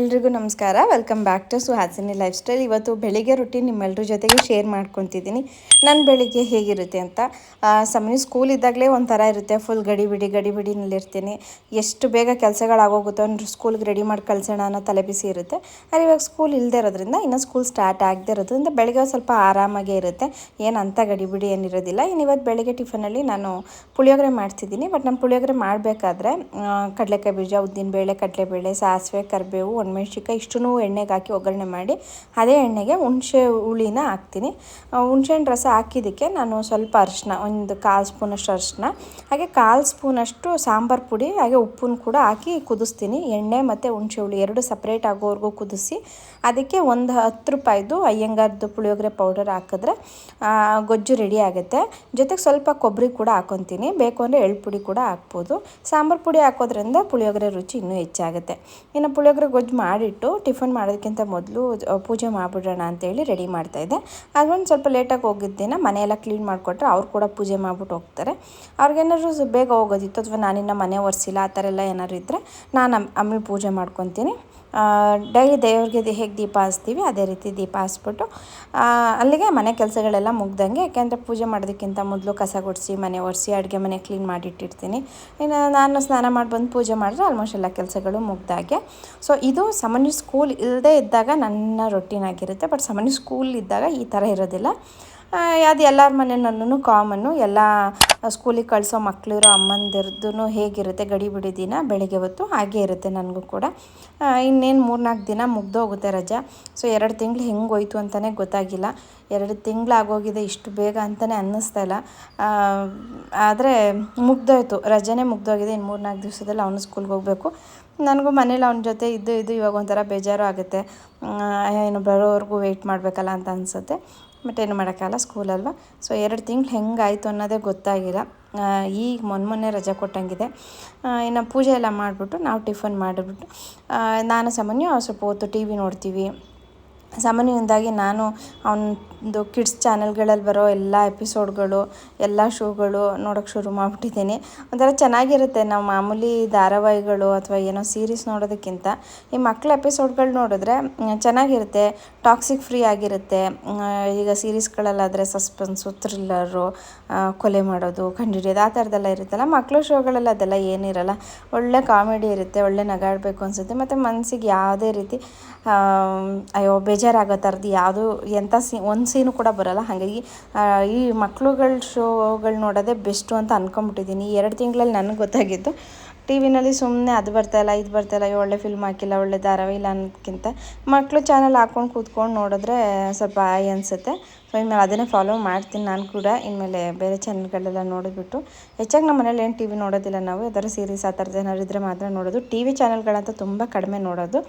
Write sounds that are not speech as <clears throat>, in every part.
ಎಲ್ರಿಗೂ ನಮಸ್ಕಾರ. Welcome back to Suhasini lifestyle ಇವತ್ತು ಬೆಳಿಗ್ಗೆ ರೊಟೀನ್ ನಿಮ್ಮೆಲ್ಲರ ಜೊತೆಗೆ ಶೇರ್ ಮಾಡ್ಕೊತಿದ್ದೀನಿ. ನನ್ನ ಬೆಳಿಗ್ಗೆ ಹೇಗಿರುತ್ತೆ ಅಂತ? ಸಮಯ ಸ್ಕೂಲ್ ಇದ್ದಾಗಲೇ ಒಂಥರ ಇರುತ್ತೆ. ಫುಲ್ ಗಡಿ ಬಿಡಿ ಗಡಿ ಬಿಡಿನಲ್ಲಿರ್ತೀನಿ ಎಷ್ಟು ಬೇಗ ಕೆಲಸಗಳಾಗೋಗುತ್ತೋ ಸ್ಕೂಲ್ಗೆ ರೆಡಿ ಮಾಡಿ ಕಳ್ಸೋಣ ಅನ್ನೋ ತಲೆಬಿಸಿ ಇರುತ್ತೆ. ಆದರೆ ಇವಾಗ ಸ್ಕೂಲ್ ಇಲ್ಲದೆ ಇರೋದ್ರಿಂದ, ಇನ್ನು ಸ್ಕೂಲ್ ಸ್ಟಾರ್ಟ್ ಆಗದೆ ಇರೋದ್ರಿಂದ ಬೆಳಗ್ಗೆ ಸ್ವಲ್ಪ ಆರಾಮಾಗೇ ಇರುತ್ತೆ. ಏನು ಅಂಥ ಗಡಿ ಬಿಡಿ ಏನಿರೋದಿಲ್ಲ. ಇನ್ನು ಇವತ್ತು ಬೆಳಿಗ್ಗೆ ಟಿಫನಲ್ಲಿ ನಾನು ಪುಳಿಯೋಗರೆ ಮಾಡ್ತಿದ್ದೀನಿ. ಬಟ್ ನಾನು ಪುಳಿಯೋಗರೆ ಮಾಡಬೇಕಾದ್ರೆ ಕಡಲೆಕಾಯಿ ಬೀಜ ಉದ್ದಿನ ಬೇಳೆ ಕಡಲೆಬೇಳೆ, ಸಾಸಿವೆ, ಕರಿಬೇವು ಒಣಮೆಣ್ಸಿಕಾಯಿ ಇಷ್ಟೂ ಎಣ್ಣೆಗೆ ಹಾಕಿ ಒಗ್ಗರಣೆ ಮಾಡಿ ಅದೇ ಎಣ್ಣೆಗೆ ಹುಣಸೆ ಹುಳಿನ ಹಾಕ್ತೀನಿ. ಹುಣಸೆಹಣ್ಣು ರಸ ಹಾಕಿದ್ದಕ್ಕೆ ನಾನು ಸ್ವಲ್ಪ ಅರಿಶಿನ, ಒಂದು ಕಾಲು ಸ್ಪೂನಷ್ಟು ಅರಿಶಿನ, ಹಾಗೆ ಕಾಲು ಸ್ಪೂನಷ್ಟು ಸಾಂಬಾರು ಪುಡಿ, ಹಾಗೆ ಉಪ್ಪನ್ನು ಕೂಡ ಹಾಕಿ ಕುದಿಸ್ತೀನಿ. ಎಣ್ಣೆ ಮತ್ತು ಹುಣಸೆ ಹುಳಿ ಎರಡು ಸಪ್ರೇಟ್ ಆಗೋವರೆಗೂ ಕುದಿಸಿ ಅದಕ್ಕೆ ಒಂದು ಹತ್ತು ರೂಪಾಯಿದು ಅಯ್ಯಂಗಾರ್ದು ಪುಳಿಯೋಗರೆ ಪೌಡರ್ ಹಾಕಿದ್ರೆ ಗೊಜ್ಜು ರೆಡಿ ಆಗುತ್ತೆ. ಜೊತೆಗೆ ಸ್ವಲ್ಪ ಕೊಬ್ಬರಿ ಕೂಡ ಹಾಕೊತೀನಿ. ಬೇಕು ಅಂದರೆ ಎಳ್ಳು ಪುಡಿ ಕೂಡ ಹಾಕ್ಬೋದು. ಸಾಂಬಾರು ಪುಡಿ ಹಾಕೋದ್ರಿಂದ ಪುಳಿಯೋಗರೆ ರುಚಿ ಇನ್ನೂ ಹೆಚ್ಚಾಗುತ್ತೆ. ಇನ್ನು ಪುಳಿಯೋಗರೆ ಗೊಜ್ಜು ಮಾಡಿಟ್ಟು ಟಿಫನ್ ಮಾಡೋದಕ್ಕಿಂತ ಮೊದಲು ಪೂಜೆ ಮಾಡಿಬಿಡೋಣ ಅಂತೇಳಿ ರೆಡಿ ಮಾಡ್ತಾಯಿದ್ದೆ ಅದೊಂದು ಸ್ವಲ್ಪ ಲೇಟಾಗಿ ಹೋಗಿದ್ದಿನ ಮನೆಯೆಲ್ಲ ಕ್ಲೀನ್ ಮಾಡಿಕೊಟ್ರೆ ಅವ್ರು ಕೂಡ ಪೂಜೆ ಮಾಡಿಬಿಟ್ಟು ಹೋಗ್ತಾರೆ. ಅವ್ರಿಗೇನಾದ್ರು ಬೇಗ ಹೋಗೋದಿತ್ತು ಅಥವಾ ನಾನಿನ್ನ ಮನೆ ಒರೆಸಿಲ್ಲ, ಆ ಥರ ಎಲ್ಲ ಏನಾದ್ರು ಇದ್ದರೆ ನಾನು ಅಮ್ಮಿ ಪೂಜೆ ಮಾಡ್ಕೊತೀನಿ. ಡೈಲಿ ದೇವ್ರಿಗೆ ಹೇಗೆ ದೀಪ ಹಚ್ತೀವಿ, ಅದೇ ರೀತಿ ದೀಪ ಹಚ್ಬಿಟ್ಟು ಅಲ್ಲಿಗೆ ಮನೆ ಕೆಲಸಗಳೆಲ್ಲ ಮುಗ್ದಂಗೆ, ಯಾಕೆಂದರೆ ಪೂಜೆ ಮಾಡೋದಕ್ಕಿಂತ ಮೊದಲು ಕಸ ಗುಡಿಸಿ, ಮನೆ ಒರೆಸಿ, ಅಡುಗೆ ಮನೆ ಕ್ಲೀನ್ ಮಾಡಿಟ್ಟಿರ್ತೀನಿ. ಇನ್ನು ನಾನು ಸ್ನಾನ ಮಾಡಿ ಬಂದು ಪೂಜೆ ಮಾಡಿದ್ರೆ ಆಲ್ಮೋಸ್ಟ್ ಎಲ್ಲ ಕೆಲಸಗಳು ಮುಗ್ದಾಗೆ. ಸೊ ಇದು ಸಾಮಾನ್ಯ ಸ್ಕೂಲ್ ಇಲ್ಲದೇ ಇದ್ದಾಗ ನನ್ನ ರೊಟೀನ್ ಆಗಿರುತ್ತೆ ಬಟ್ ಸಾಮಾನ್ಯ ಸ್ಕೂಲ್ ಇದ್ದಾಗ ಈ ಥರ ಇರೋದಿಲ್ಲ. ಅದು ಎಲ್ಲರ ಮನೆಯಲ್ಲೂ ಕಾಮನ್ನು ಎಲ್ಲ ಸ್ಕೂಲಿಗೆ ಕಳಿಸೋ ಮಕ್ಕಳಿರೋ ಅಮ್ಮಂದಿರ್ದು ಹೇಗಿರುತ್ತೆ? ಗಡಿ ಬಿಡಿ ದಿನ ಬೆಳಗ್ಗೆ ಹೊತ್ತು ಹಾಗೇ ಇರುತ್ತೆ ನನಗೂ ಕೂಡ. ಇನ್ನೇನು ಮೂರ್ನಾಲ್ಕು ದಿನ ಮುಗ್ದೋಗುತ್ತೆ ರಜಾ. ಸೊ ಎರಡು ತಿಂಗಳು ಹೆಂಗೆ ಹೋಯ್ತು ಅಂತಲೇ ಗೊತ್ತಾಗಿಲ್ಲ. ಎರಡು ತಿಂಗಳು ಆಗೋಗಿದೆ ಇಷ್ಟು ಬೇಗ ಅಂತಲೇ ಅನ್ನಿಸ್ತಾ ಇಲ್ಲ. ಆದರೆ ಮುಗ್ದೋಯ್ತು. ರಜೆನೇ ಮುಗ್ದೋಗಿದೆ. ಇನ್ನು ಮೂರ್ನಾಲ್ಕು ದಿವಸದಲ್ಲಿ ಅವನು ಸ್ಕೂಲ್ಗೆ ಹೋಗಬೇಕು. ನನಗೂ ಮನೇಲಿ ಅವನ ಜೊತೆ ಇದ್ದು ಇದ್ದು ಇವಾಗ ಒಂಥರ ಬೇಜಾರು ಆಗುತ್ತೆ. ಏನು ಬರೋವರೆಗೂ ವೆಯ್ಟ್ ಮಾಡಬೇಕಲ್ಲ ಅಂತ ಅನಿಸುತ್ತೆ. ಬಟ್ ಏನು ಮಾಡೋಕ್ಕಲ್ಲ ಸ್ಕೂಲಲ್ವ ಸೊ ಎರಡು ತಿಂಗಳು ಹೆಂಗಾಯಿತು ಅನ್ನೋದೇ ಗೊತ್ತಾಗಿಲ್ಲ. ಈಗ ಮೊನ್ನೆ ಮೊನ್ನೆ ರಜೆ ಕೊಟ್ಟಂಗಿದೆ. ಇನ್ನು ಪೂಜೆ ಎಲ್ಲ ಮಾಡಿಬಿಟ್ಟು ನಾವು ಟಿಫನ್ ಮಾಡಿಬಿಟ್ಟು ನಾನು ಸಾಮಾನ್ಯ ಸ್ವಲ್ಪ ಹೊತ್ತು ಟಿ ವಿ ನೋಡ್ತೀವಿ. ಸಾಮಾನ್ಯವಾಗಿ ನಾನು ಅವನದು ಕಿಡ್ಸ್ ಚಾನೆಲ್ಗಳಲ್ಲಿ ಬರೋ ಎಲ್ಲ ಎಪಿಸೋಡ್ಗಳು, ಎಲ್ಲ ಶೋಗಳು ನೋಡೋಕ್ಕೆ ಶುರು ಮಾಡಿಬಿಟ್ಟಿದ್ದೀನಿ. ಒಂಥರ ಚೆನ್ನಾಗಿರುತ್ತೆ. ನಾವು ಮಾಮೂಲಿ ಧಾರಾವಾಹಿಗಳು ಅಥವಾ ಏನೋ ಸೀರೀಸ್ ನೋಡೋದಕ್ಕಿಂತ ಈ ಮಕ್ಕಳ ಎಪಿಸೋಡ್ಗಳು ನೋಡಿದ್ರೆ ಚೆನ್ನಾಗಿರುತ್ತೆ. ಟಾಕ್ಸಿಕ್ ಫ್ರೀ ಆಗಿರುತ್ತೆ. ಈಗ ಸೀರೀಸ್ಗಳಲ್ಲಾದರೆ ಸಸ್ಪೆನ್ಸು, ಥ್ರಿಲ್ಲರು ಕೊಲೆ ಮಾಡೋದು ಕಂಡುಹಿಡಿಯೋದು ಆ ಥರದ್ದೆಲ್ಲ ಇರುತ್ತಲ್ಲ ಮಕ್ಕಳ ಶೋಗಳಲ್ಲಿ ಅದೆಲ್ಲ ಏನಿರಲ್ಲ. ಒಳ್ಳೆ ಕಾಮಿಡಿ ಇರುತ್ತೆ, ಒಳ್ಳೆ ನಗಾಡಬೇಕು ಅನಿಸುತ್ತೆ. ಮತ್ತು ಮನಸ್ಸಿಗೆ ಯಾವುದೇ ರೀತಿ ಅಯ್ಯೋ ಬೇಜಾರಾಗೋ ಥರದ್ದು ಯಾವುದು ಎಂಥ ಸೀ, ಒಂದು ಸೀನು ಕೂಡ ಬರಲ್ಲ. ಹಾಗಾಗಿ ಈ ಮಕ್ಳುಗಳ ಶೋಗಳು ನೋಡೋದೇ ಬೆಸ್ಟು ಅಂತ ಅಂದ್ಕೊಂಬಿಟ್ಟಿದ್ದೀನಿ ಎರಡು ತಿಂಗಳಲ್ಲಿ ನನಗೆ ಗೊತ್ತಾಗಿದ್ದು, ಟಿ ವಿನಲ್ಲಿ ಸುಮ್ಮನೆ ಅದು ಬರ್ತಾಯಿಲ್ಲ ಇದು ಬರ್ತಾಯಿಲ್ಲ ಒಳ್ಳೆ ಫಿಲ್ಮ್ ಹಾಕಿಲ್ಲ, ಒಳ್ಳೆ ಧಾರಾವಾಹಿ ಇಲ್ಲ ಅನ್ನೋದಕ್ಕಿಂತ ಮಕ್ಕಳು ಚಾನಲ್ ಹಾಕ್ಕೊಂಡು ಕೂತ್ಕೊಂಡು ನೋಡಿದ್ರೆ ಸ್ವಲ್ಪ ಅನಿಸುತ್ತೆ. ಸೊ ಇನ್ಮೇಲೆ ಅದನ್ನೇ ಫಾಲೋ ಮಾಡ್ತೀನಿ ನಾನು ಕೂಡ. ಇನ್ಮೇಲೆ ಬೇರೆ ಚಾನಲ್ಗಳೆಲ್ಲ ನೋಡಿಬಿಟ್ಟು ಹೆಚ್ಚಾಗಿ ನಮ್ಮ ಮನೇಲಿ ಏನು ಟಿ ವಿ ನೋಡೋದಿಲ್ಲ ನಾವು. ಯಾವ್ದಾರು ಸೀರೀಸ್ ಆ ಥರದ್ದು ಏನಾದ್ರು ಇದ್ದರೆ ಮಾತ್ರ ನೋಡೋದು. ಟಿ ವಿ ಚಾನಲ್ಗಳಂತೂ ತುಂಬ ಕಡಿಮೆ ನೋಡೋದು.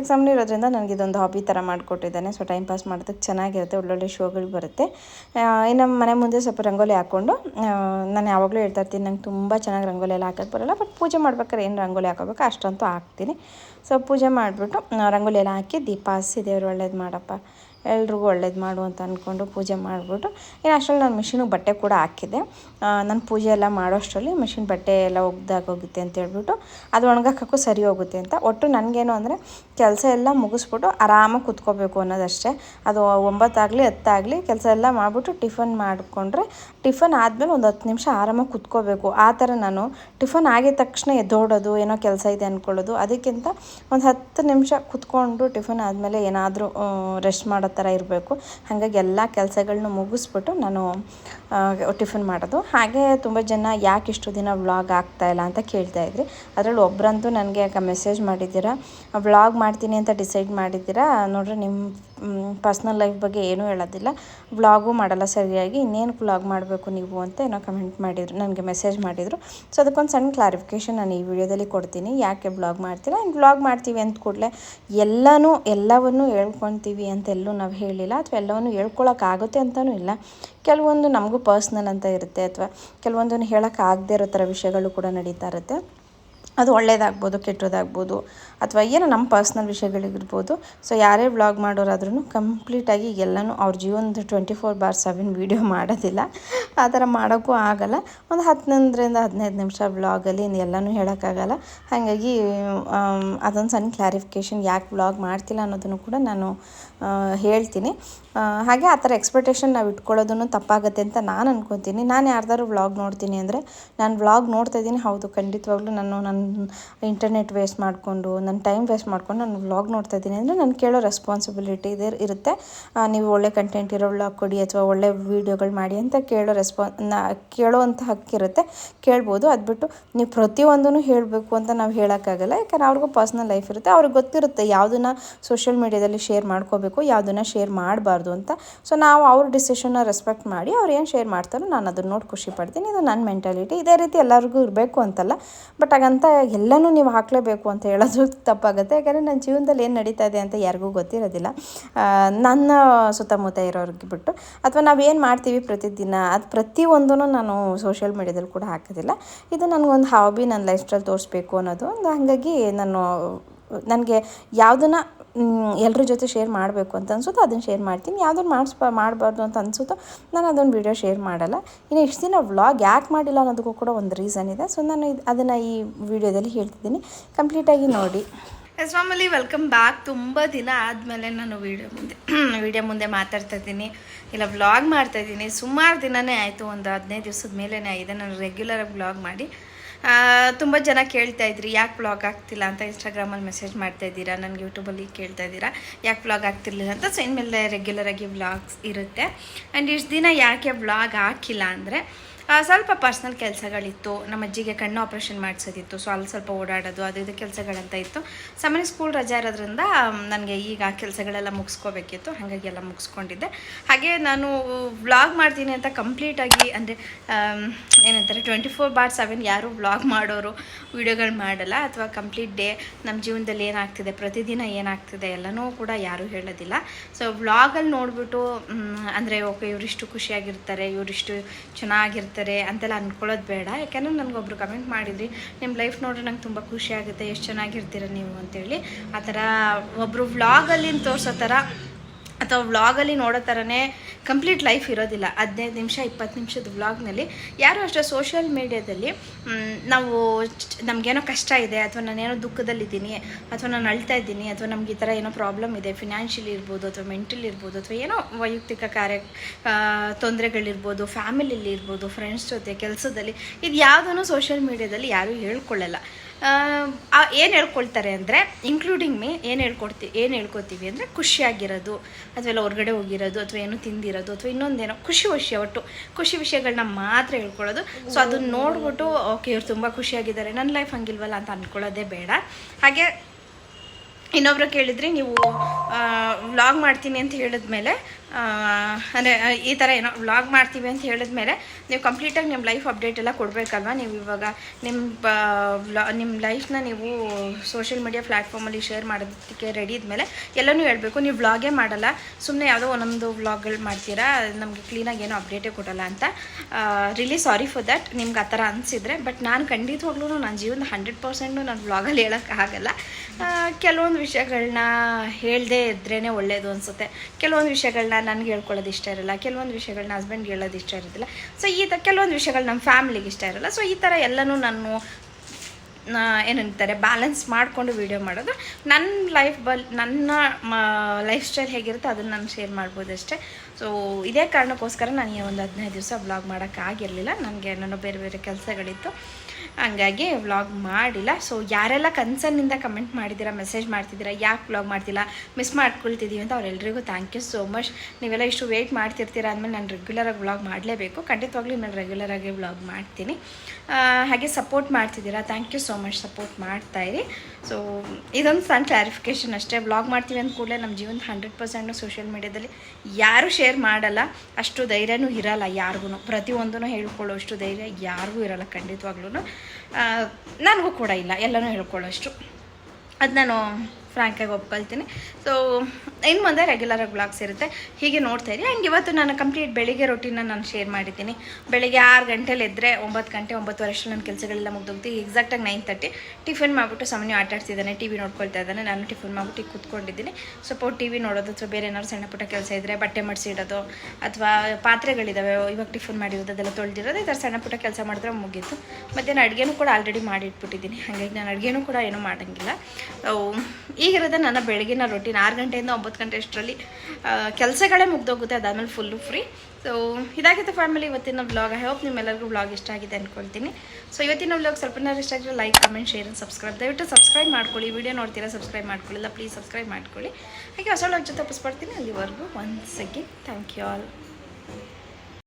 ಎಕ್ಸಾಮ್ನ ಇರೋದ್ರಿಂದ ನನಗೆ ಇದೊಂದು ಹಾಬಿ ಥರ ಮಾಡಿಕೊಟ್ಟಿದ್ದಾನೆ. ಸೊ ಟೈಮ್ ಪಾಸ್ ಮಾಡೋದಕ್ಕೆ ಚೆನ್ನಾಗಿರುತ್ತೆ. ಒಳ್ಳೊಳ್ಳೆ ಶೋಗಳು ಬರುತ್ತೆ. ಇನ್ನು ಮನೆ ಮುಂದೆ ಸ್ವಲ್ಪ ರಂಗೋಲಿ ಹಾಕ್ಕೊಂಡು ನಾನು ಯಾವಾಗಲೂ ಹೇಳ್ತಾ ಇರ್ತೀನಿ, ನಂಗೆ ತುಂಬ ಚೆನ್ನಾಗಿ ರಂಗೋಲಿ ಎಲ್ಲ ಹಾಕೋಕ್ಕೆ ಬರೋಲ್ಲ. ಬಟ್ ಪೂಜೆ ಮಾಡ್ಬೇಕಾದ್ರೆ ಏನು ರಂಗೋಲಿ ಹಾಕೋಬೇಕು ಅಷ್ಟಂತೂ ಹಾಕ್ತೀನಿ. ಸೊ ಪೂಜೆ ಮಾಡಿಬಿಟ್ಟು ರಂಗೋಲಿ ಎಲ್ಲ ಹಾಕಿ ದೀಪ ಹಸಿ ದೇವ್ರು ಒಳ್ಳೇದು ಮಾಡಪ್ಪ. ಎಲ್ರಿಗೂ ಒಳ್ಳೇದು ಮಾಡು ಅಂತ ಅಂದ್ಕೊಂಡು ಪೂಜೆ ಮಾಡಿಬಿಟ್ಟು, ಇನ್ನು ಅಷ್ಟರಲ್ಲಿ ನಾನು ಮಿಷಿನಿಗೆ ಬಟ್ಟೆ ಕೂಡ ಹಾಕಿದೆ ನಾನು ಪೂಜೆ ಎಲ್ಲ ಮಾಡೋ ಅಷ್ಟರಲ್ಲಿ ಮಿಷಿನ್ ಬಟ್ಟೆ ಎಲ್ಲ ಒಗ್ದಾಗೋಗುತ್ತೆ ಅಂತ ಹೇಳ್ಬಿಟ್ಟು, ಅದು ಒಣಗಾಕಕ್ಕೂ ಸರಿ ಹೋಗುತ್ತೆ ಅಂತ. ಒಟ್ಟು ನನಗೇನು ಅಂದರೆ ಕೆಲಸ ಎಲ್ಲ ಮುಗಿಸ್ಬಿಟ್ಟು ಆರಾಮಾಗಿ ಕುತ್ಕೋಬೇಕು ಅನ್ನೋದಷ್ಟೇ. ಅದು ಒಂಬತ್ತಾಗಲಿ, ಹತ್ತಾಗಲಿ ಕೆಲಸ ಎಲ್ಲ ಮಾಡಿಬಿಟ್ಟು ಟಿಫನ್ ಮಾಡಿಕೊಂಡ್ರೆ, ಟಿಫನ್ ಆದಮೇಲೆ ಒಂದು ಹತ್ತು ನಿಮಿಷ ಆರಾಮಾಗಿ ಕುತ್ಕೋಬೇಕು. ಆ ಥರ ನಾನು ಟಿಫನ್ ಆಗಿದ ತಕ್ಷಣ ಎದ್ದೋಡೋದು, ಏನೋ ಕೆಲಸ ಇದೆ ಅಂದ್ಕೊಳ್ಳೋದು ಅದಕ್ಕಿಂತ ಒಂದು ಹತ್ತು ನಿಮಿಷ ಕುತ್ಕೊಂಡು ಟಿಫನ್ ಆದಮೇಲೆ ಏನಾದರೂ ರೆಸ್ಟ್ ಮಾಡೋ ಥರ ಇರಬೇಕು. ಹಾಗಾಗಿ ಎಲ್ಲ ಕೆಲಸಗಳನ್ನ ಮುಗಿಸ್ಬಿಟ್ಟು ನಾನು ಟಿಫಿನ್ ಮಾಡೋದು. ಹಾಗೆ ತುಂಬ ಜನ ಯಾಕೆ ಇಷ್ಟು ದಿನ ವ್ಲಾಗ್ ಇಲ್ಲ ಅಂತ ಕೇಳ್ತಾ ಇದ್ರಿ. ಅದರಲ್ಲಿ ಒಬ್ಬರಂತೂ ನನಗೆ ಮೆಸೇಜ್ ಮಾಡಿದ್ದೀರಾ? ವ್ಲಾಗ್ ಮಾಡ್ತೀನಿ ಅಂತ ಡಿಸೈಡ್ ಮಾಡಿದ್ದೀರಾ? ನೋಡ್ರಿ ನಿಮ್ಮ ಪರ್ಸ್ನಲ್ ಲೈಫ್ ಬಗ್ಗೆ ಏನೂ ಹೇಳೋದಿಲ್ಲ. ವ್ಲಾಗು ಮಾಡಲ್ಲ ಸರಿಯಾಗಿ. ಇನ್ನೇನು ವ್ಲಾಗ್ ಮಾಡಬೇಕು ನೀವು ಅಂತ ಏನೋ ಕಮೆಂಟ್ ಮಾಡಿದರು, ನನಗೆ ಮೆಸೇಜ್ ಮಾಡಿದರು. ಸೊ ಅದಕ್ಕೊಂದು ಸಣ್ಣ ಕ್ಲಾರಿಫಿಕೇಷನ್ ನಾನು ಈ ವಿಡಿಯೋದಲ್ಲಿ ಕೊಡ್ತೀನಿ. ಯಾಕೆ ಬ್ಲಾಗ್ ಮಾಡ್ತೀರಾ? ಬ್ಲಾಗ್ ಮಾಡ್ತೀವಿ ಅಂತ ಕೂಡಲೇ ಎಲ್ಲನೂ, ಎಲ್ಲವನ್ನೂ ಹೇಳ್ಕೊತೀವಿ ಅಂತ ಎಲ್ಲೂ ನಾವು ಹೇಳಿಲ್ಲ. ಅಥವಾ ಎಲ್ಲವನ್ನು ಹೇಳ್ಕೊಳಕ್ಕಾಗುತ್ತೆ ಅಂತಲೂ ಇಲ್ಲ. ಕೆಲವೊಂದು ನಮಗೂ ಪರ್ಸ್ನಲ್ ಅಂತ ಇರುತ್ತೆ. ಅಥವಾ ಕೆಲವೊಂದನ್ನು ಹೇಳೋಕ್ಕಾಗದೇ ಇರೋ ಥರ ವಿಷಯಗಳು ಕೂಡ ನಡೀತಾ ಇರುತ್ತೆ. ಅದು ಒಳ್ಳೆಯದಾಗ್ಬೋದು ಕೆಟ್ಟದಾಗ್ಬೋದು. ಅಥವಾ ಏನೋ ನಮ್ಮ ಪರ್ಸ್ನಲ್ ವಿಷಯಗಳಿಗಿರ್ಬೋದು. ಸೊ ಯಾರೇ ವ್ಲಾಗ್ ಮಾಡೋರಾದ್ರೂ ಕಂಪ್ಲೀಟಾಗಿ ಎಲ್ಲನೂ ಅವ್ರ ಜೀವನದ twenty four by seven video ಮಾಡೋದಿಲ್ಲ. ಆ ಥರ ಮಾಡೋಕ್ಕೂ ಆಗಲ್ಲ. ಒಂದು ಹನ್ನೊಂದರಿಂದ ಹದಿನೈದು ನಿಮಿಷ ವ್ಲಾಗಲ್ಲಿ ಎಲ್ಲನೂ ಹೇಳೋಕ್ಕಾಗಲ್ಲ. ಹಾಗಾಗಿ ಅದೊಂದು ಸಣ್ಣ ಕ್ಲಾರಿಫಿಕೇಷನ್ ಯಾಕೆ ವ್ಲಾಗ್ ಮಾಡ್ತಿಲ್ಲ ಅನ್ನೋದನ್ನು ಕೂಡ ನಾನು ಹೇಳ್ತೀನಿ. ಹಾಗೆ ಆ ಥರ ಎಕ್ಸ್ಪೆಕ್ಟೇಷನ್ ನಾವು ಇಟ್ಕೊಳ್ಳೋದನ್ನು ತಪ್ಪಾಗುತ್ತೆ ಅಂತ ನಾನು ಅನ್ಕೊತೀನಿ. ನಾನು ಯಾರ್ದಾದ್ರು ವ್ಲಾಗ್ ನೋಡ್ತೀನಿ ಅಂದರೆ ನಾನು ವ್ಲಾಗ್ ನೋಡ್ತಾ ಇದ್ದೀನಿ. ಹೌದು, ಖಂಡಿತವಾಗ್ಲೂ ನಾನು ನನ್ನ ಇಂಟರ್ನೆಟ್ ವೇಸ್ಟ್ ಮಾಡಿಕೊಂಡು ನನ್ನ ಟೈಮ್ ವೇಸ್ಟ್ ಮಾಡ್ಕೊಂಡು ನಾನು ವ್ಲಾಗ್ ನೋಡ್ತಾ ಇದ್ದೀನಿ ಅಂದರೆ ನಾನು ಕೇಳೋ ರೆಸ್ಪಾನ್ಸಿಬಿಲಿಟಿ ಇದೆ ಇರುತ್ತೆ. ನೀವು ಒಳ್ಳೆ ಕಂಟೆಂಟ್ ಇರೋ ವ್ಲಾಗ್ ಕೊಡಿ ಅಥವಾ ಒಳ್ಳೆ ವೀಡಿಯೋಗಳು ಮಾಡಿ ಅಂತ ಕೇಳೋ ರೆಸ್ಪಾನ್ ನಾ ಕೇಳೋವಂಥ ಹಕ್ಕಿರುತ್ತೆ ಕೇಳ್ಬೋದು. ಅದು ಬಿಟ್ಟು ನೀವು ಪ್ರತಿಯೊಂದೂ ಹೇಳಬೇಕು ಅಂತ ನಾವು ಹೇಳೋಕ್ಕಾಗಲ್ಲ. ಯಾಕಂದ್ರೆ ಅವ್ರಿಗೂ ಪರ್ಸ್ನಲ್ ಲೈಫ್ ಇರುತ್ತೆ. ಅವ್ರಿಗೆ ಗೊತ್ತಿರುತ್ತೆ ಯಾವುದನ್ನ ಸೋಷಿಯಲ್ ಮೀಡ್ಯಾದಲ್ಲಿ ಶೇರ್ ಮಾಡ್ಕೋಬೇಕು, ಯಾವುದನ್ನ ಶೇರ್ ಮಾಡಬಾರ್ದು ಅಂತ. ಸೊ ನಾವು ಅವ್ರ ಡಿಸಿಷನ್ನ ರೆಸ್ಪೆಕ್ಟ್ ಮಾಡಿ ಅವ್ರು ಏನು ಶೇರ್ ಮಾಡ್ತಾರೋ ನಾನು ಅದನ್ನು ನೋಡಿ ಖುಷಿ ಪಡ್ತೀನಿ. ಇದು ನನ್ನ ಮೆಂಟಾಲಿಟಿ ಇದೇ ರೀತಿ ಎಲ್ಲರಿಗೂ ಇರಬೇಕು ಅಂತಲ್ಲ. ಬಟ್ ಹಾಗಂತ ಎಲ್ಲನೂ ನೀವು ಹಾಕಲೇಬೇಕು ಅಂತ ಹೇಳೋದು ತಪ್ಪಾಗುತ್ತೆ. ಯಾಕಂದರೆ ನನ್ನ ಜೀವನದಲ್ಲಿ ಏನು ನಡೀತಾ ಇದೆ ಅಂತ ಯಾರಿಗೂ ಗೊತ್ತಿರೋದಿಲ್ಲ. ನನ್ನ ಸುತ್ತಮುತ್ತ ಇರೋರಿಗೆ ಬಿಟ್ಟು. ಅಥವಾ ನಾವು ಏನು ಮಾಡ್ತೀವಿ ಪ್ರತಿದಿನ, ಅದು ಪ್ರತಿಯೊಂದೂ ನಾನು ಸೋಷಿಯಲ್ ಮೀಡ್ಯಾದಲ್ಲಿ ಕೂಡ ಹಾಕೋದಿಲ್ಲ. ಇದು ನನಗೊಂದು ಹಾಬಿ ನನ್ನ ಲೈಫ್ ಸ್ಟೈಲ್ ತೋರಿಸ್ಬೇಕು ಅನ್ನೋದು. ಒಂದು ಹಾಗಾಗಿ ನಾನು ನನಗೆ ಯಾವುದನ್ನು ಎಲ್ಲರ ಜೊತೆ ಶೇರ್ ಮಾಡಬೇಕು ಅಂತ ಅನ್ಸುತ್ತೋ ಅದನ್ನು ಶೇರ್ ಮಾಡ್ತೀನಿ. ಯಾವುದನ್ನು ಮಾಡಿಸ್ಬಾ ಮಾಡಬಾರ್ದು ಅಂತ ಅನ್ಸುತ್ತೋ ನಾನು ಅದೊಂದು ವಿಡಿಯೋ ಶೇರ್ ಮಾಡಲ್ಲ. ಇನ್ನು ಇಷ್ಟು ದಿನ ವ್ಲಾಗ್ ಯಾಕೆ ಮಾಡಿಲ್ಲ ಅನ್ನೋದಕ್ಕೂ ಕೂಡ ಒಂದು ರೀಸನ್ ಇದೆ. ಸೊ ನಾನು ಇದು, ಅದನ್ನು ಈ ವಿಡಿಯೋದಲ್ಲಿ ಹೇಳ್ತಿದ್ದೀನಿ. ಕಂಪ್ಲೀಟಾಗಿ ನೋಡಿ. ಎಸ್ ಮಾಮೂಲಿ ವೆಲ್ಕಮ್ ಬ್ಯಾಕ್ ತುಂಬ ದಿನ ಆದಮೇಲೆ ನಾನು ವೀಡಿಯೋ ಮುಂದೆ <clears throat> ವೀಡಿಯೋ ಮುಂದೆ ಮಾತಾಡ್ತಾ ಇದ್ದೀನಿ. ಇಲ್ಲ ವ್ಲಾಗ್ ಮಾಡ್ತಾ ಇದ್ದೀನಿ. ಸುಮಾರು ದಿನನೇ ಆಯಿತು. ಒಂದು ಹದಿನೈದು ದಿವಸದ ಮೇಲೇ ಇದೆ ನಾನು ರೆಗ್ಯುಲರಾಗಿ ವ್ಲಾಗ್ ಮಾಡಿ. ತುಂಬ ಜನ ಕೇಳ್ತಾ ಇದ್ರಿ, ಯಾಕೆ ಬ್ಲಾಗ್ ಆಗ್ತಿಲ್ಲ ಅಂತ ಇನ್ಸ್ಟಾಗ್ರಾಮಲ್ಲಿ ಮೆಸೇಜ್ ಮಾಡ್ತಾ ಇದ್ದೀರಾ? ನನಗೆ ಯೂಟ್ಯೂಬಲ್ಲಿ ಕೇಳ್ತಾ ಇದ್ದೀರಾ, ಯಾಕೆ ಬ್ಲಾಗ್ ಆಗ್ತಿರ್ಲಿಲ್ಲ ಅಂತ? ಸೊ ಇನ್ಮೇಲೆ ರೆಗ್ಯುಲರಾಗಿ ವ್ಲಾಗ್ಸ್ ಇರುತ್ತೆ. ಆ್ಯಂಡ್ ಇಷ್ಟು ದಿನ ಯಾಕೆ ಬ್ಲಾಗ್ ಹಾಕಿಲ್ಲ ಅಂದರೆ ಸ್ವಲ್ಪ ಪರ್ಸ್ನಲ್ ಕೆಲಸಗಳಿತ್ತು. ನಮ್ಮ ಅಜ್ಜಿಗೆ ಕಣ್ಣು ಆಪ್ರೇಷನ್ ಮಾಡಿಸೋದಿತ್ತು. ಸೊ ಅಲ್ಲಿ ಸ್ವಲ್ಪ ಓಡಾಡೋದು, ಅದು ಇದು ಕೆಲಸಗಳಂತ ಇತ್ತು. ಸಾಮಾನ್ಯ ಸ್ಕೂಲ್ ರಜಾ ಇರೋದ್ರಿಂದ ನನಗೆ ಈಗ ಆ ಕೆಲಸಗಳೆಲ್ಲ ಮುಗಿಸ್ಕೋಬೇಕಿತ್ತು. ಹಾಗಾಗಿ ಎಲ್ಲ ಮುಗಿಸ್ಕೊಂಡಿದ್ದೆ. ಹಾಗೆ ನಾನು ವ್ಲಾಗ್ ಮಾಡ್ತೀನಿ ಅಂತ ಕಂಪ್ಲೀಟಾಗಿ ಅಂದರೆ ಏನಂತಾರೆ ಟ್ವೆಂಟಿ ಫೋರ್ ಬಾರ್ ಸೆವೆನ್ ಯಾರು ವ್ಲಾಗ್ ಮಾಡೋರು ವೀಡಿಯೋಗಳು ಮಾಡಲ್ಲ. ಅಥವಾ ಕಂಪ್ಲೀಟ್ ಡೇ ನಮ್ಮ ಜೀವನದಲ್ಲಿ ಏನಾಗ್ತಿದೆ, ಪ್ರತಿದಿನ ಏನಾಗ್ತಿದೆ ಎಲ್ಲನೂ ಕೂಡ ಯಾರೂ ಹೇಳೋದಿಲ್ಲ. ಸೊ ವ್ಲಾಗಲ್ಲಿ ನೋಡಿಬಿಟ್ಟು ಅಂದರೆ, ಓಕೆ, ಇವರಿಷ್ಟು ಖುಷಿಯಾಗಿರ್ತಾರೆ, ಇವರಿಷ್ಟು ಚೆನ್ನಾಗಿರ್ತಾರೆ. ಅಂತೆಲ್ಲ ಅಂದ್ಕೊಳ್ಳೋದು ಬೇಡ. ಯಾಕೆಂದ್ರೆ ನನಗೊಬ್ರು ಕಮೆಂಟ್ ಮಾಡಿದ್ರಿ ನಿಮ್ಮ ಲೈಫ್ ನೋಡ್ರೆ ನಂಗೆ ತುಂಬ ಖುಷಿ ಆಗುತ್ತೆ, ಎಷ್ಟು ಚೆನ್ನಾಗಿರ್ತೀರ ನೀವು? ಅಂತೇಳಿ. ಆ ಥರ ಒಬ್ಬರು ವ್ಲಾಗಲ್ಲಿ ತೋರಿಸೋ ಥರ ಅಥವಾ ವ್ಲಾಗಲ್ಲಿ ನೋಡೋ ಥರನೇ ಕಂಪ್ಲೀಟ್ ಲೈಫ್ ಇರೋದಿಲ್ಲ. ಹದಿನೈದು ನಿಮಿಷ, ಇಪ್ಪತ್ತು ನಿಮಿಷದ ವ್ಲಾಗ್ನಲ್ಲಿ ಯಾರು ಅಷ್ಟೇ ಸೋಷಿಯಲ್ ಮೀಡ್ಯಾದಲ್ಲಿ ನಾವು ನಮಗೇನೋ ಕಷ್ಟ ಇದೆ, ಅಥವಾ ನಾನೇನೋ ದುಃಖದಲ್ಲಿದ್ದೀನಿ, ಅಥವಾ ನಾನು ಅಳ್ತಾ ಇದ್ದೀನಿ, ಅಥವಾ ನಮ್ಗೆ ಈ ಥರ ಏನೋ ಪ್ರಾಬ್ಲಮ್ ಇದೆ ಫಿನಾನ್ಷಿಯಲ್ ಇರ್ಬೋದು, ಅಥವಾ ಮೆಂಟಲ್ ಇರ್ಬೋದು, ಅಥವಾ ಏನೋ ವೈಯಕ್ತಿಕ ಕಾರ್ಯ ತೊಂದರೆಗಳಿರ್ಬೋದು ಫ್ಯಾಮಿಲಿಲಿ ಇರ್ಬೋದು ಫ್ರೆಂಡ್ಸ್ ಜೊತೆ, ಕೆಲಸದಲ್ಲಿ ಇದು ಯಾವುದನ್ನು ಸೋಷಿಯಲ್ ಮೀಡ್ಯಾದಲ್ಲಿ ಯಾರೂ ಹೇಳ್ಕೊಳ್ಳಲ್ಲ. ಏನು ಹೇಳ್ಕೊಳ್ತಾರೆ ಅಂದರೆ ಇನ್ಕ್ಲೂಡಿಂಗ್ ಮೀ ಏನು ಹೇಳ್ಕೊಡ್ತೀವಿ ಏನು ಹೇಳ್ಕೊತೀವಿ ಅಂದರೆ, ಖುಷಿಯಾಗಿರೋದು, ಅಥವಾ ಹೊರಗಡೆ ಹೋಗಿರೋದು, ಅಥವಾ ಏನು ತಿಂದಿರೋದು, ಅಥವಾ ಇನ್ನೊಂದೇನೋ, ಖುಷಿ ವಿಷಯ ಒಟ್ಟು, ಖುಷಿ ವಿಷಯಗಳನ್ನ ಮಾತ್ರ ಹೇಳ್ಕೊಳ್ಳೋದು. ಸೊ ಅದನ್ನ ನೋಡ್ಬಿಟ್ಟು ಓಕೆ ಇವ್ರು ತುಂಬ ಖುಷಿಯಾಗಿದ್ದಾರೆ ನನ್ನ ಲೈಫ್ ಹಂಗಿಲ್ವಲ್ಲ ಅಂತ ಅಂದ್ಕೊಳ್ಳೋದೇ ಬೇಡ. ಹಾಗೆ ಇನ್ನೊಬ್ರು ಕೇಳಿದ್ರಿ ನೀವು ವ್ಲಾಗ್ ಮಾಡ್ತೀನಿ ಅಂತ ಹೇಳಿದ್ಮೇಲೆ ಅಂದರೆ ಈ ಥರ ಏನೋ ವ್ಲಾಗ್ ಮಾಡ್ತೀವಿ ಅಂತ ಹೇಳಿದ್ಮೇಲೆ, ನೀವು ಕಂಪ್ಲೀಟಾಗಿ ನಿಮ್ಮ ಲೈಫ್ ಅಪ್ಡೇಟ್ ಎಲ್ಲ ಕೊಡಬೇಕಲ್ವ? ನೀವು ಇವಾಗ ನಿಮ್ಮ ವ್ಲಾ ನಿಮ್ಮ ಲೈಫ್ನ ನೀವು ಸೋಷಿಯಲ್ ಮೀಡಿಯಾ ಪ್ಲ್ಯಾಟ್ಫಾರ್ಮಲ್ಲಿ ಶೇರ್ ಮಾಡೋದಕ್ಕೆ ರೆಡಿ ಇದ್ಮೇಲೆ ಎಲ್ಲನೂ ಹೇಳಬೇಕು. ನೀವು ವ್ಲಾಗೇ ಮಾಡಲ್ಲ ಸುಮ್ಮನೆ ಯಾವುದೋ ಒಂದೊಂದು ವ್ಲಾಗ್ಗಳು ಮಾಡ್ತೀರಾ, ನಮಗೆ ಕ್ಲೀನಾಗಿ ಏನೋ ಅಪ್ಡೇಟೇ ಕೊಡಲ್ಲ ಅಂತ. ರಿಲಿ ಸಾರಿ ಫಾರ್ ದ್ಯಾಟ್ ನಿಮ್ಗೆ ಆ ಥರ ಅನಿಸಿದ್ರೆ ಬಟ್ ನಾನು ಖಂಡಿತವಾಗ್ಲೂ ನನ್ನ ಜೀವನ ಹಂಡ್ರೆಡ್ ಪರ್ಸೆಂಟು ನಾನು ವ್ಲಾಗಲ್ಲಿ ಹೇಳೋಕ್ಕಾಗಲ್ಲ ಕೆಲವೊಂದು ವಿಷಯಗಳನ್ನ ಹೇಳದೇ ಇದ್ರೇ ಒಳ್ಳೆಯದು ಅನಿಸುತ್ತೆ. ಕೆಲವೊಂದು ವಿಷಯಗಳನ್ನ ನನಗೆ ಹೇಳ್ಕೊಳ್ಳೋದು ಇಷ್ಟ ಇರಲ್ಲ, ಕೆಲವೊಂದು ವಿಷಯಗಳನ್ನ ಹಸ್ಬೆಂಡ್ಗೆ ಹೇಳೋದು ಇಷ್ಟ ಇರೋದಿಲ್ಲ. ಸೊ ಈ ಥರ ಕೆಲವೊಂದು ವಿಷಯಗಳು ನಮ್ಮ ಫ್ಯಾಮಿಲಿಗೆ ಇಷ್ಟ ಇರಲ್ಲ. ಸೊ ಈ ಥರ ಎಲ್ಲನೂ ನಾನು ಏನಂತಾರೆ ಬ್ಯಾಲೆನ್ಸ್ ಮಾಡಿಕೊಂಡು ವೀಡಿಯೋ ಮಾಡೋದು. ನನ್ನ ಲೈಫ್ ಬಲ್, ನನ್ನ ಲೈಫ್ ಸ್ಟೈಲ್ ಹೇಗಿರುತ್ತೆ ಅದನ್ನು ನಾನು ಶೇರ್ ಮಾಡ್ಬೋದು ಅಷ್ಟೇ. ಸೊ ಇದೇ ಕಾರಣಕ್ಕೋಸ್ಕರ ನಾನು ಈ ಒಂದು ಹದಿನೈದು ದಿವಸ ಬ್ಲಾಗ್ ಮಾಡೋಕ್ಕಾಗಿರಲಿಲ್ಲ ನನಗೆ ನನ್ನ ಬೇರೆ ಬೇರೆ ಕೆಲಸಗಳಿತ್ತು. ಹಂಗಾಗಿ ವ್ಲಾಗ್ ಮಾಡಿಲ್ಲ. ಸೊ ಯಾರೆಲ್ಲ ಕನ್ಸರ್ನಿಂದ ಕಮೆಂಟ್ ಮಾಡಿದ್ದೀರಾ ಮೆಸೇಜ್ ಮಾಡ್ತಿದ್ದೀರಾ, ಯಾಕೆ ವ್ಲಾಗ್ ಮಾಡ್ತಿಲ್ಲ ಮಿಸ್ ಮಾಡ್ಕೊಳ್ತಿದ್ದೀವಿ ಅಂತ ಅವರೆಲ್ಲರಿಗೂ ಥ್ಯಾಂಕ್ ಯು ಸೋ ಮಚ್ ನೀವೆಲ್ಲ ಇಷ್ಟು ವೆಯ್ಟ್ ಮಾಡ್ತಿರ್ತೀರಾ ಅಂದಮೇಲೆ ನಾನು ರೆಗ್ಯುಲರಾಗಿ ವ್ಲಾಗ್ ಮಾಡಲೇಬೇಕು. ಖಂಡಿತವಾಗ್ಲೂ ನಾನು ರೆಗ್ಯುಲರಾಗಿ ವ್ಲಾಗ್ ಮಾಡ್ತೀನಿ. ಹಾಗೆ ಸಪೋರ್ಟ್ ಮಾಡ್ತಿದ್ದೀರಾ thank you so much support ಮಾಡ್ತಾಯಿರಿ so ಇದೊಂದು ಸಣ್ಣ ಕ್ಲಾರಿಫಿಕೇಷನ್ ಅಷ್ಟೇ. ಬ್ಲಾಗ್ ಮಾಡ್ತೀವಿ ಅಂದ ಕೂಡಲೇ ನಮ್ಮ ಜೀವನದ ಹಂಡ್ರೆಡ್ ಪರ್ಸೆಂಟು ಸೋಷಿಯಲ್ ಮೀಡ್ಯಾದಲ್ಲಿ ಯಾರೂ ಶೇರ್ ಮಾಡಲ್ಲ. ಅಷ್ಟು ಧೈರ್ಯನೂ ಇರಲ್ಲ ಯಾರಿಗೂ ಪ್ರತಿಯೊಂದೂ ಹೇಳ್ಕೊಳ್ಳೋ ಅಷ್ಟು ಧೈರ್ಯ ಯಾರಿಗೂ ಇರಲ್ಲ ಖಂಡಿತವಾಗ್ಲೂ ನನಗೂ ಕೂಡ ಇಲ್ಲ. ಎಲ್ಲನೂ ಹೇಳ್ಕೊಳ್ಳೋಷ್ಟು. ಅದು ನಾನು ಫ್ರ್ಯಾಂಕಾಗಿ ಒಪ್ಕೊಳ್ತೀನಿ. ಸೊ ಇನ್ನು ಮುಂದೆ ರೆಗ್ಯುಲರಾಗಿ ಬ್ಲಾಗ್ಸ್ ಇರುತ್ತೆ. ಹೀಗೆ ನೋಡ್ತಾ ಇರಿ. ಹಂಗೆ ಇವತ್ತು ನಾನು ಕಂಪ್ಲೀಟ್ ಬೆಳಿಗ್ಗೆ ರೊಟೀನ ನಾನು ಶೇರ್ ಮಾಡಿದ್ದೀನಿ. ಬೆಳಿಗ್ಗೆ ಆರು ಗಂಟೆಲಿ ಎದ್ದರೆ ಒಂಬತ್ತು ಗಂಟೆ, ಒಂಬತ್ತುವರೆ ಅಷ್ಟು ನನ್ನ ಕೆಲಸಗಳೆಲ್ಲ ಮುಗ್ದೋಗ್ತೀವಿ ಎಕ್ಸಾಕ್ಟಾಗಿ ನೈನ್ ತರ್ಟಿ ಟಿಫಿನ್ ಮಾಡಿಬಿಟ್ಟು ಸಾಮಾನ್ಯ ಆಟ ಆಡ್ತಿದ್ದಾನೆ ಟಿ ವಿ ನೋಡ್ಕೊಳ್ತಾ ಇದ್ದಾನೆ. ನಾನು ಟಿಫಿನ್ ಮಾಡಿಬಿಟ್ಟು ಕೂತ್ಕೊಂಡಿದ್ದೀನಿ. ಸ್ವಲ್ಪ ಟಿ ವಿ ನೋಡೋದು ಅಥವಾ ಬೇರೆ ಏನಾದ್ರು ಸಣ್ಣ ಪುಟ್ಟ ಕೆಲಸ ಇದ್ದರೆ ಬಟ್ಟೆ ಮಡಿಸಿಡೋದು ಅಥವಾ ಪಾತ್ರೆಗಳಿದ್ದಾವೆ ಇವಾಗ ಟಿಫಿನ್ ಮಾಡಿರೋದು, ಅದೆಲ್ಲ ತೊಳೆದಿರೋದು, ಈ ಥರ ಸಣ್ಣ ಪುಟ್ಟ ಕೆಲಸ ಮಾಡಿದ್ರೆ ಮುಗೀತು. ಮತ್ತು ನಾನು ಅಡುಗೆನೂ ಕೂಡ ಆಲ್ರೆಡಿ ಮಾಡಿಟ್ಬಿಟ್ಟಿದ್ದೀನಿ. ಹಾಗಾಗಿ ನಾನು ಅಡುಗೆನೂ ಕೂಡ ಏನೂ ಮಾಡೋಂಗಿಲ್ಲ. ಈಗಿರೋದೇ ನನ್ನ ಬೆಳಗಿನ ರೊಟೀನ್ ಆರು ಗಂಟೆಯಿಂದ ಒಂಬತ್ತು ಗಂಟೆ ಅಷ್ಟರಲ್ಲಿ ಕೆಲಸಗಳೇ ಮುಗ್ದೋಗುತ್ತೆ, ಅದಾದಮೇಲೆ ಫುಲ್ಲು ಫ್ರೀ ಸೊ ಇದಾಗಿತ್ತು ಫ್ಯಾಮಿಲಿ ಇವತ್ತಿನ ಬ್ಲಾಗ್ ಐ ಹೋಪ್ ನಿಮ್ಮೆಲ್ಲರಿಗೂ ಬ್ಲಾಗ್ ಇಷ್ಟ ಆಗಿದೆ ಅಂದ್ಕೊಳ್ತೀನಿ ಸೊ ಇವತ್ತಿನ ಬ್ಲಾಗ್ ಸ್ವಲ್ಪ ಇಷ್ಟ ಆಗಿದ್ರೆ ಲೈಕ್ ಕಮೆಂಟ್ ಶೇರ್ ಸಬ್ಸ್ಕ್ರೈಬ್ ದಯವಿಟ್ಟು ಸಬ್ಸ್ಕ್ರೈಬ್ ಮಾಡ್ಕೊಳ್ಳಿ. ವಿಡಿಯೋ ನೋಡ್ತೀರಾ ಸಬ್ಸ್ಕ್ರೈಬ್ ಮಾಡ್ಕೊಳ್ಳಿಲ್ಲ ಪ್ಲೀಸ್ ಸಬ್ಸ್ಕ್ರೈಬ್ ಮಾಡ್ಕೊಳ್ಳಿ. ಹಾಗೆ ಹೊಸ ಬ್ಲಾಗ್ ಜೊತೆ ವಾಪಸ್ ಬರ್ತೀನಿ ಅಲ್ಲಿವರೆಗೂ once again thank you all